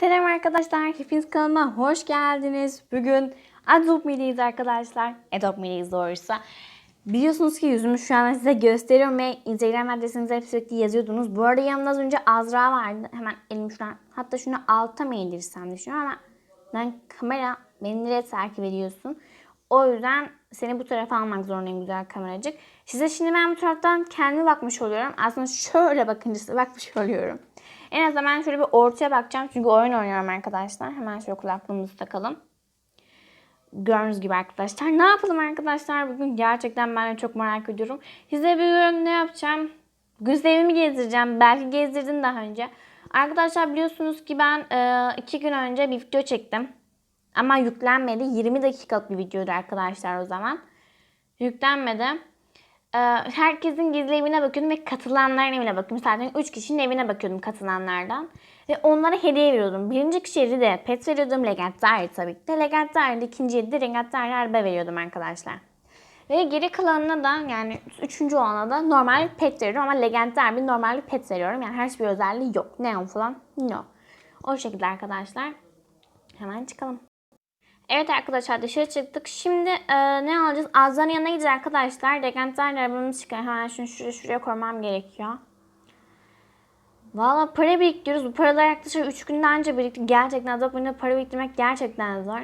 Selam arkadaşlar, hepiniz kanalıma hoş geldiniz. Bugün Adobe Media'yız arkadaşlar. Adobe Media'yız doğrusu. Biliyorsunuz ki yüzümü şu an size gösteriyorum ve Instagram adresinizi hep sürekli yazıyordunuz. Bu arada yanımda az önce Azra vardı. Hemen elim şuradan, hatta şunu alta mı indirsem düşünüyorum ama ben kamera, beni nereye takip ediyorsun? O yüzden seni bu tarafa almak zorundayım güzel kameracık. Size şimdi ben bu taraftan kendime bakmış oluyorum. Aslında şöyle bakınca size bakmış oluyorum. En azından ben şöyle bir ortaya bakacağım. Çünkü oyun oynuyorum arkadaşlar. Hemen şöyle kulaklığımızı takalım. Gördüğünüz gibi arkadaşlar. Ne yapalım arkadaşlar? Bugün gerçekten ben de çok merak ediyorum. Size bugün ne yapacağım? Evimi gezdireceğim. Belki gezdirdim daha önce. Arkadaşlar biliyorsunuz ki ben e, iki gün önce bir video çektim. Ama yüklenmedi. 20 dakikalık bir videoydu arkadaşlar o zaman. Yüklenmedi. Ee, herkesin gizli evine bakıyordum ve katılanların evine bakıyordum. Zaten 3 kişinin evine bakıyordum katılanlardan. Ve onlara hediye veriyordum. Birinci kişiye de pet veriyordum. Legendary tabii ki de. Legendary ikinciye de Legendary araba veriyordum arkadaşlar. Ve geri kalanına da yani üçüncü olana da normal pet veriyorum ama Legendary bir normal bir pet veriyorum. Yani hiçbir özelliği yok. Neon falan no. O şekilde arkadaşlar. Hemen çıkalım. Evet arkadaşlar dışarı çıktık. Şimdi e, ne alacağız? Azan'ın yanına gideceğiz arkadaşlar. Dekantlarla arabamız çıkar. Hemen şunu şuraya, şuraya koymam gerekiyor. Valla para biriktiriyoruz. Bu paralar yaklaşık 3 günden önce birikti. Gerçekten Adobe'de para biriktirmek gerçekten zor.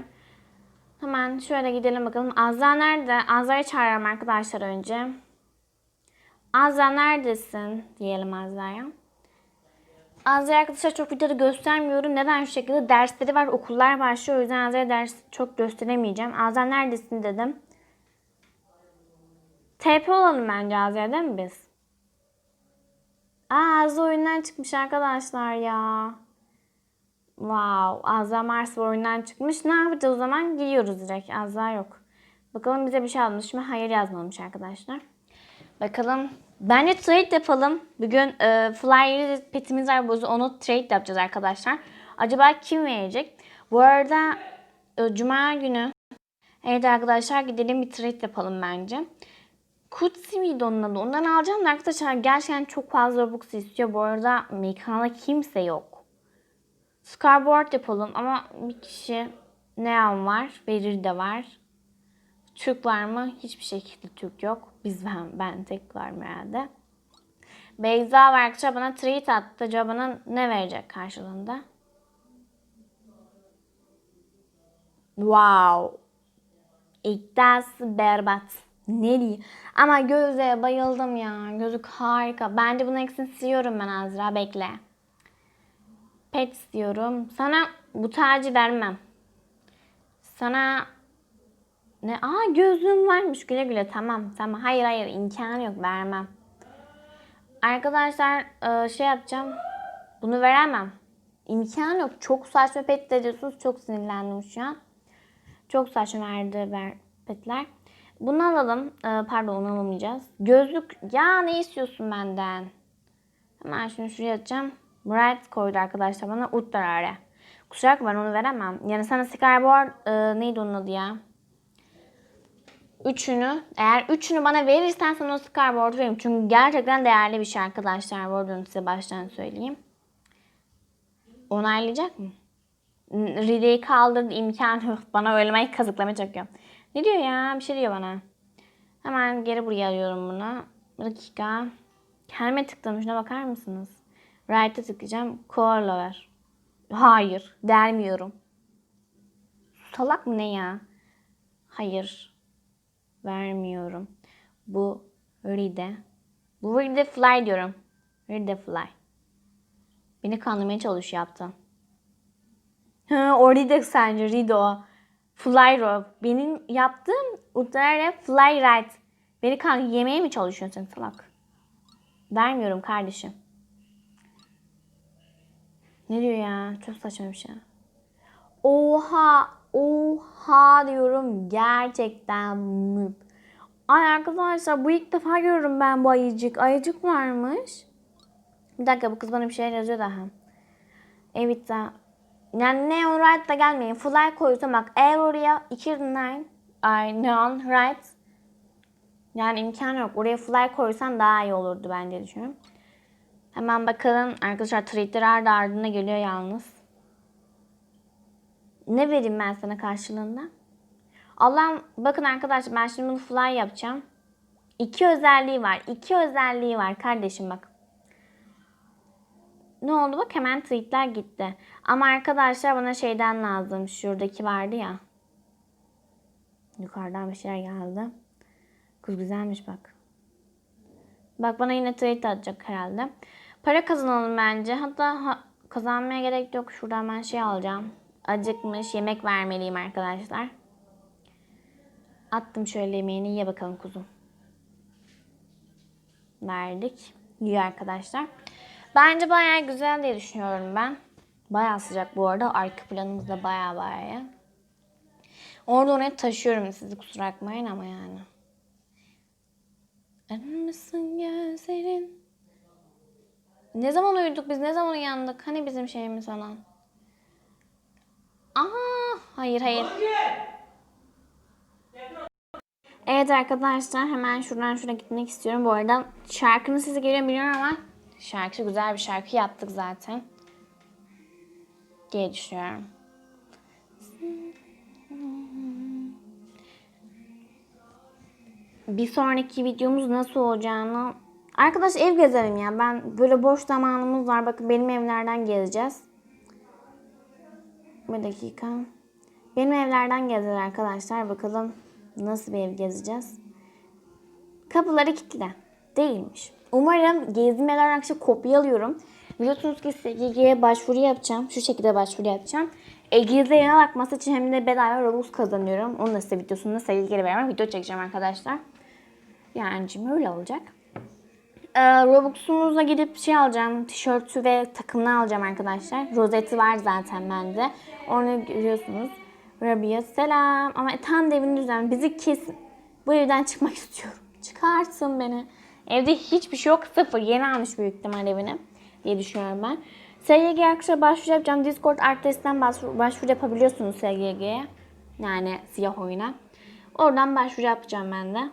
Hemen şöyle gidelim bakalım. Azra nerede? Azra'yı çağırıyorum arkadaşlar önce. Azra neredesin? Diyelim Azra'ya. Azra arkadaşlar çok videoda göstermiyorum. Neden şu şekilde? Dersleri var, okullar başlıyor. O yüzden Azra'ya ders çok gösteremeyeceğim. Azra neredesin dedim. TP olalım bence Azra'ya değil mi biz? Aa Azra oyundan çıkmış arkadaşlar ya. Wow. Azra Mars oyundan çıkmış. Ne yapacağız o zaman? Gidiyoruz direkt. Azra yok. Bakalım bize bir şey almış mı? Hayır yazmamış arkadaşlar. Bakalım. Bence trade yapalım. Bugün e, flyer petimiz var. bozu. Onu trade yapacağız arkadaşlar. Acaba kim verecek? Bu arada e, Cuma günü Evet arkadaşlar gidelim bir trade yapalım bence. Kutsi miydi onun adı? Ondan alacağım da arkadaşlar gerçekten çok fazla Robux istiyor. Bu arada mekanda kimse yok. Scarboard yapalım ama bir kişi Neon var. Verir de var. Türk var mı? Hiçbir şekilde Türk yok. Biz ben, ben tek varım herhalde. Beyza arkadaşlar bana treat attı. Acaba ne verecek karşılığında? Wow. İddiası berbat. Ne diyeyim? Ama göze bayıldım ya. Gözlük harika. Bence bunu eksiltiyorum ben Azra. Bekle. Pet istiyorum. Sana bu tacı vermem. Sana ne? Aa gözlüğüm varmış. Güle güle. Tamam. Tamam. Hayır hayır. imkanı yok. Vermem. Arkadaşlar e, şey yapacağım. Bunu veremem. İmkanı yok. Çok saçma pet ediyorsunuz. Çok sinirlendim şu an. Çok saçma verdi ver, petler. Bunu alalım. E, pardon onu alamayacağız. Gözlük. Ya ne istiyorsun benden? Hemen şunu şuraya atacağım. Bright koydu arkadaşlar bana. Uttarare. Kusura bakma ben onu veremem. Yani sana Skyboard e, neydi onun adı ya? Üçünü, eğer üçünü bana verirsen sana o Scarboard veririm. Çünkü gerçekten değerli bir şey arkadaşlar. Arada size baştan söyleyeyim. Onaylayacak mı? Ride'yi kaldırdı imkanı yok. Bana ölmeyi kazıklama çekiyor. Ne diyor ya? Bir şey diyor bana. Hemen geri buraya alıyorum bunu. Bir dakika. Kendime tıkladım. Şuna bakar mısınız? Right'a tıklayacağım. Koala ver. Hayır. Dermiyorum. Salak mı ne ya? Hayır. Vermiyorum. Bu Ride. Bu Ride Fly diyorum. Ride Fly. Beni kandırmaya çalışıyor yaptı. Ha, o Ride sence Ride o. Fly Rope. Benim yaptığım Uttara Fly Ride. Beni kan yemeye mi çalışıyorsun salak? Vermiyorum kardeşim. Ne diyor ya? Çok saçma bir şey. Oha, oha diyorum gerçekten müp. Ay arkadaşlar bu ilk defa görüyorum ben bu ayıcık. Ayıcık varmış. Bir dakika bu kız bana bir şeyler yazıyor daha. Evet daha. Yani Neon Right'la gelmeyin. Fly koyursam bak eğer oraya 209 ay Neon Right yani imkan yok. Oraya fly koysan daha iyi olurdu bence düşünüyorum. Hemen bakalım arkadaşlar tweetler ardı ardına geliyor yalnız. Ne vereyim ben sana karşılığında? Allah'ım bakın arkadaşlar ben şimdi bunu fly yapacağım. İki özelliği var. İki özelliği var kardeşim bak. Ne oldu bak hemen tweetler gitti. Ama arkadaşlar bana şeyden lazım. Şuradaki vardı ya. Yukarıdan bir şeyler geldi. Kız güzelmiş bak. Bak bana yine tweet atacak herhalde. Para kazanalım bence. Hatta ha- kazanmaya gerek yok. Şuradan ben şey alacağım. Acıkmış yemek vermeliyim arkadaşlar. Attım şöyle yemeğini ye bakalım kuzum. Verdik. Yiyor arkadaşlar. Bence bayağı güzel diye düşünüyorum ben. Bayağı sıcak bu arada. Arka planımız da bayağı bayağı. Orada oraya taşıyorum sizi kusura bakmayın ama yani. Arınmışsın gözlerin. Ne zaman uyuduk biz? Ne zaman uyandık? Hani bizim şeyimiz falan? Aa, hayır hayır. Evet arkadaşlar hemen şuradan şuraya gitmek istiyorum. Bu arada şarkının size geliyor mu bilmiyorum ama şarkı güzel bir şarkı yaptık zaten. Diye düşünüyorum. Bir sonraki videomuz nasıl olacağını... Arkadaş ev gezelim ya. Ben böyle boş zamanımız var. Bakın benim evlerden gezeceğiz. Bir dakika. Benim evlerden gezer arkadaşlar. Bakalım nasıl bir ev gezeceğiz. Kapıları kilitli. Değilmiş. Umarım gezdiğim evler arkadaşlar kopyalıyorum. Biliyorsunuz ki SGG'ye başvuru yapacağım. Şu şekilde başvuru yapacağım. E, gizli yayına bakması için hem de bedava Robux kazanıyorum. Onun da size videosunu SGG'yle beraber video çekeceğim arkadaşlar. Yani öyle olacak. Ee, Robux'umuzla gidip şey alacağım. Tişörtü ve takımını alacağım arkadaşlar. Rozeti var zaten bende. Onu görüyorsunuz. Rabia selam. Ama tam da evinin düzen. Bizi kesin. Bu evden çıkmak istiyorum. Çıkarsın beni. Evde hiçbir şey yok. Sıfır. Yeni almış büyük ihtimal evini. Diye düşünüyorum ben. SGG arkadaşlar başvuru yapacağım. Discord adresinden başvuru, başvuru yapabiliyorsunuz SGG'ye. Yani siyah oyuna. Oradan başvuru yapacağım ben de.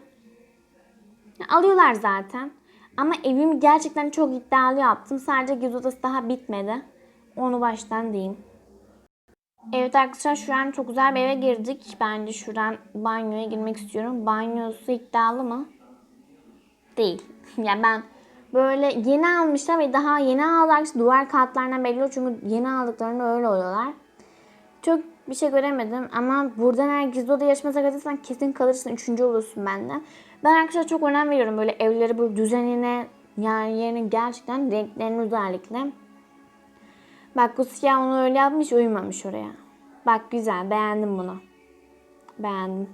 Alıyorlar zaten. Ama evimi gerçekten çok iddialı yaptım. Sadece göz odası daha bitmedi. Onu baştan diyeyim. Evet arkadaşlar şu an çok güzel bir eve girdik. Bence şuradan banyoya girmek istiyorum. Banyosu iddialı mı? Değil. yani ben böyle yeni almışlar ve daha yeni aldılar. İşte duvar kağıtlarından belli. Çünkü yeni aldıklarında öyle oluyorlar. Çok bir şey göremedim ama buradan eğer gizli oda yarışmasına katılırsan kesin kalırsın. Üçüncü olursun benden. Ben arkadaşlar çok önem veriyorum böyle evleri böyle düzenine yani yerine gerçekten renklerini özellikle. Bak bu siyah onu öyle yapmış uyumamış oraya. Bak güzel beğendim bunu. Beğendim.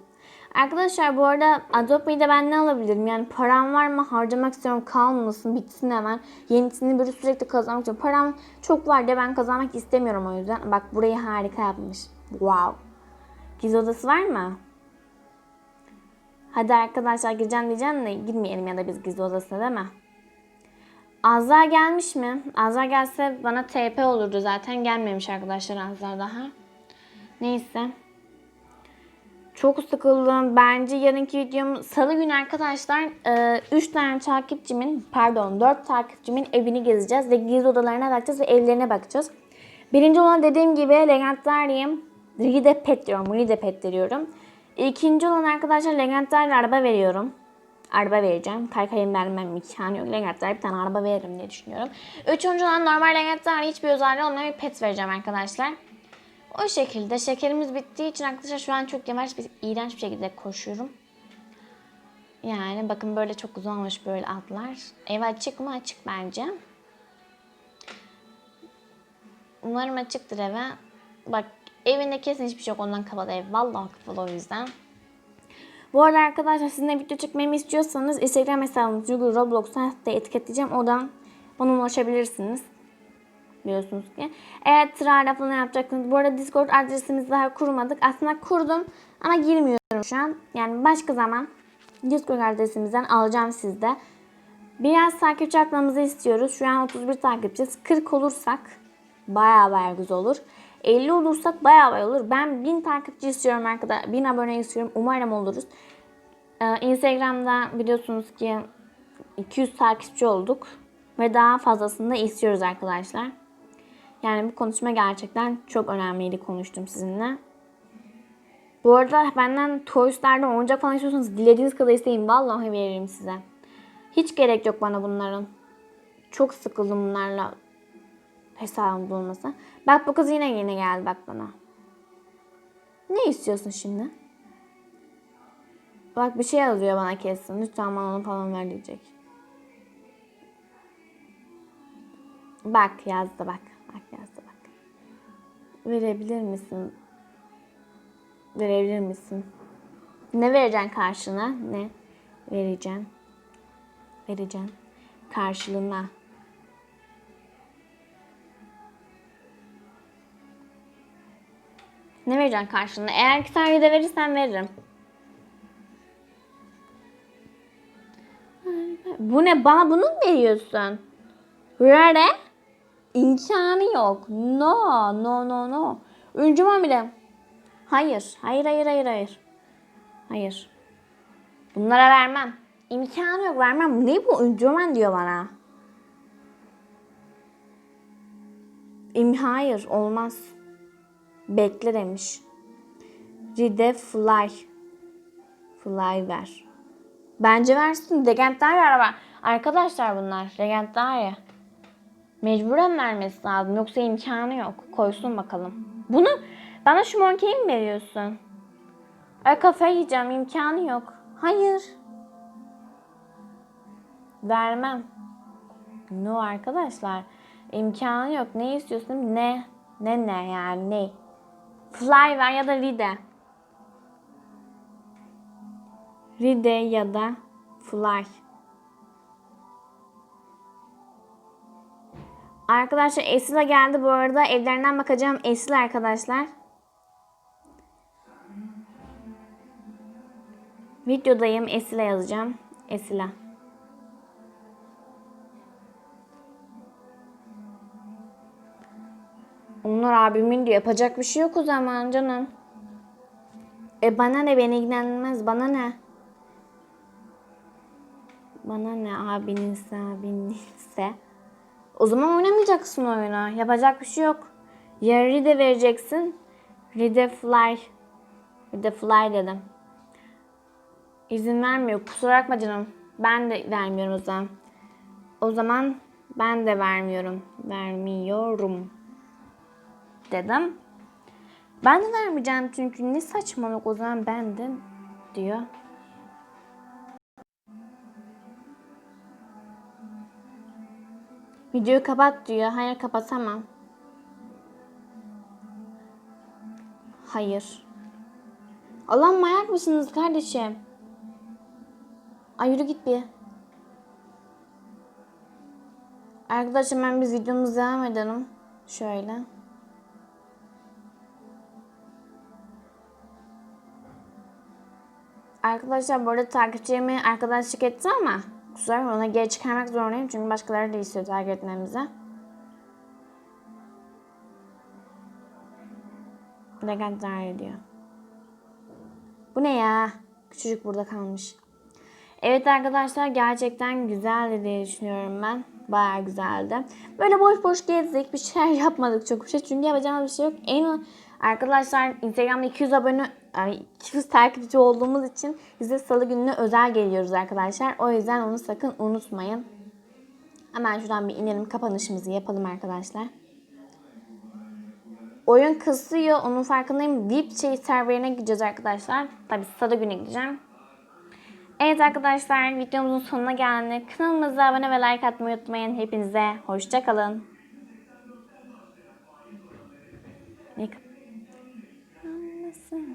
Arkadaşlar bu arada Adobe'yi de ben ne alabilirim? Yani param var mı harcamak istiyorum kalmasın bitsin hemen. Yenisini böyle sürekli kazanmak istiyorum. Param çok var da ben kazanmak istemiyorum o yüzden. Bak burayı harika yapmış. Wow. Gizli odası var mı? Hadi arkadaşlar gireceğim diyeceğim de girmeyelim ya da biz gizli odasına değil mi? Azra gelmiş mi? Azra gelse bana TP olurdu zaten. Gelmemiş arkadaşlar Azra daha. Neyse. Çok sıkıldım. Bence yarınki videom salı günü arkadaşlar 3 tane takipçimin pardon 4 takipçimin evini gezeceğiz ve gizli odalarına bakacağız ve evlerine bakacağız. Birinci olan dediğim gibi Legendarium Ride Pet diyorum. Ride Pet veriyorum. İkinci olan arkadaşlar Legendary araba veriyorum. Araba vereceğim. Kaykayım vermem imkanı yok. Legendary bir tane araba veririm diye düşünüyorum. Üçüncü olan normal Legendary hiçbir özelliği olmayan bir pet vereceğim arkadaşlar. O şekilde şekerimiz bittiği için arkadaşlar şu an çok yavaş bir iğrenç bir şekilde koşuyorum. Yani bakın böyle çok güzel olmuş böyle atlar. Ev açık mı? Açık bence. Umarım açıktır eve. Bak evinde kesin hiçbir şey yok ondan kapalı ev. Vallahi kapalı o yüzden. Bu arada arkadaşlar sizinle video çekmemi istiyorsanız Instagram hesabımız Google Roblox'tan da etiketleyeceğim. Oradan bana ulaşabilirsiniz. Biliyorsunuz ki. Eğer tırarla falan yapacaksınız. Bu arada Discord adresimizi daha kurmadık. Aslında kurdum ama girmiyorum şu an. Yani başka zaman Discord adresimizden alacağım sizde. Biraz takipçi artmamızı istiyoruz. Şu an 31 takipçiyiz. 40 olursak bayağı bayağı güzel olur. 50 olursak bayağı bayağı olur. Ben 1000 takipçi istiyorum arkadaşlar. 1000 abone istiyorum. Umarım oluruz. Ee, Instagram'da biliyorsunuz ki 200 takipçi olduk. Ve daha fazlasını da istiyoruz arkadaşlar. Yani bu konuşma gerçekten çok önemliydi konuştum sizinle. Bu arada benden Toys'lardan oyuncak falan istiyorsanız dilediğiniz kadar isteyin. Vallahi veririm size. Hiç gerek yok bana bunların. Çok sıkıldım bunlarla hesabım bulması. Bak bu kız yine yine geldi bak bana. Ne istiyorsun şimdi? Bak bir şey yazıyor bana kesin. Lütfen bana onu falan ver diyecek. Bak yazdı bak. Bak yazdı bak. Verebilir misin? Verebilir misin? Ne vereceksin karşına? Ne vereceğim? Vereceğim. Karşılığına. Ne vereceksin karşılığına? Eğer ki sen de verirsen veririm. Bu ne? Bana bunu mu veriyorsun? Rare? İmkanı yok. No, no, no, no. Öncüman bile. Hayır, hayır, hayır, hayır, hayır. Hayır. Bunlara vermem. İmkanı yok vermem. Ne bu? Öncüman diyor bana. İm hayır, olmaz. Bekle demiş. Ride fly. Fly ver. Bence versin. Legendary araba. Arkadaşlar bunlar. Legendary. Mecburen vermesi lazım. Yoksa imkanı yok. Koysun bakalım. Bunu bana şu monkeyi mi veriyorsun? Ay kafayı yiyeceğim. imkanı yok. Hayır. Vermem. No arkadaşlar. İmkanı yok. Ne istiyorsun? Ne? Ne ne yani ne? Fly ver ya da Ride. Ride ya da Fly. Arkadaşlar Esila geldi bu arada. Evlerinden bakacağım. Esila arkadaşlar. Videodayım. Esila yazacağım. Esila. Onlar abimin diyor. Yapacak bir şey yok o zaman canım. E bana ne beni ilgilenmez. Bana ne? Bana ne abininse abininse. O zaman oynamayacaksın oyunu. Yapacak bir şey yok. Ya Ride vereceksin. Ride fly. Ride fly dedim. İzin vermiyor. Kusura bakma canım. Ben de vermiyorum o zaman. O zaman ben de vermiyorum. Vermiyorum. Dedim. Ben de vermeyeceğim çünkü ne saçmalık o zaman ben de diyor. Videoyu kapat diyor. Hayır kapatamam. Hayır. Allah manyak mısınız kardeşim? Ay yürü git bir. Arkadaşlar ben biz videomuza devam edelim. Şöyle. Arkadaşlar bu arada takipçilerime arkadaşlık etti ama kusura ona geri çıkarmak zorundayım çünkü başkaları da istiyor takip etmemizi. Legendary diyor. Bu ne ya? Küçücük burada kalmış. Evet arkadaşlar gerçekten güzeldi diye düşünüyorum ben. Bayağı güzeldi. Böyle boş boş gezdik. Bir şeyler yapmadık çok bir şey. Çünkü yapacağımız bir şey yok. En Arkadaşlar Instagram'da 200 abone yani 200 takipçi olduğumuz için bize salı gününe özel geliyoruz arkadaşlar. O yüzden onu sakın unutmayın. Hemen şuradan bir inelim kapanışımızı yapalım arkadaşlar. Oyun kısıyor onun farkındayım. VIP şey serverine gideceğiz arkadaşlar. Tabi salı günü gideceğim. Evet arkadaşlar videomuzun sonuna geldik. Kanalımıza abone ve like atmayı unutmayın. Hepinize hoşçakalın.